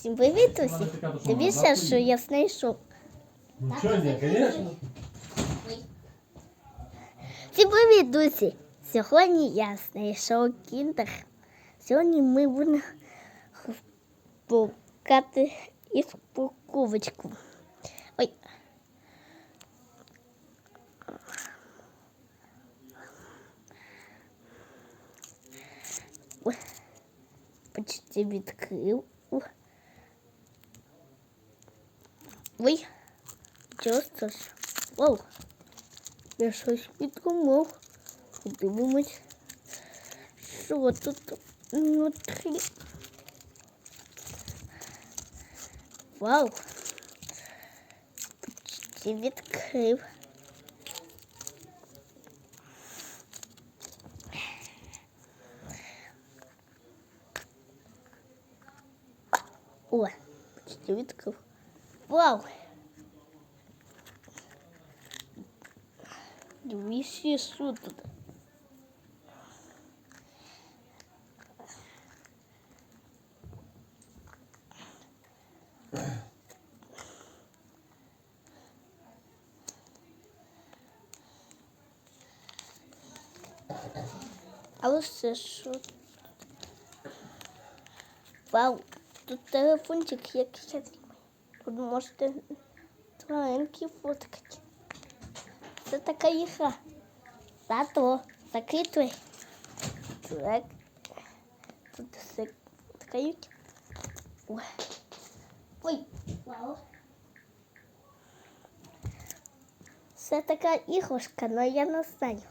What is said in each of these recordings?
Всім привіт усім! Дивіться, що я знайшов. Ну что, не, конечно. Всім привіт, друзі! Сьогодні я знайшов кіндер. Сьогодні ми будемо шукати із упаковочку. Ой. Ой. Почти відкрив. О. Ой. Чого це ж? Вау. Я щось підкумав. Подивимось, що тут внутрі. Вау. Почти відкрив. О, почти відкрив. Вау. Дивіться, що тут. Але це що? Вау, тут телефончик як я знімаю. Тут можете тваринки фоткати. Це така ігра. Тато, закритуй. Так. Тут все відкриють. Ой. Ой, вау. Це така іграшка, але я не знаю.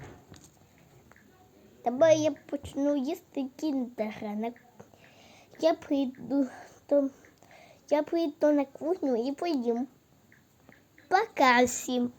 Давай я почну їсти кіндера. На- Я прийду до... Я прийду на кухню і поїм. Пока всім.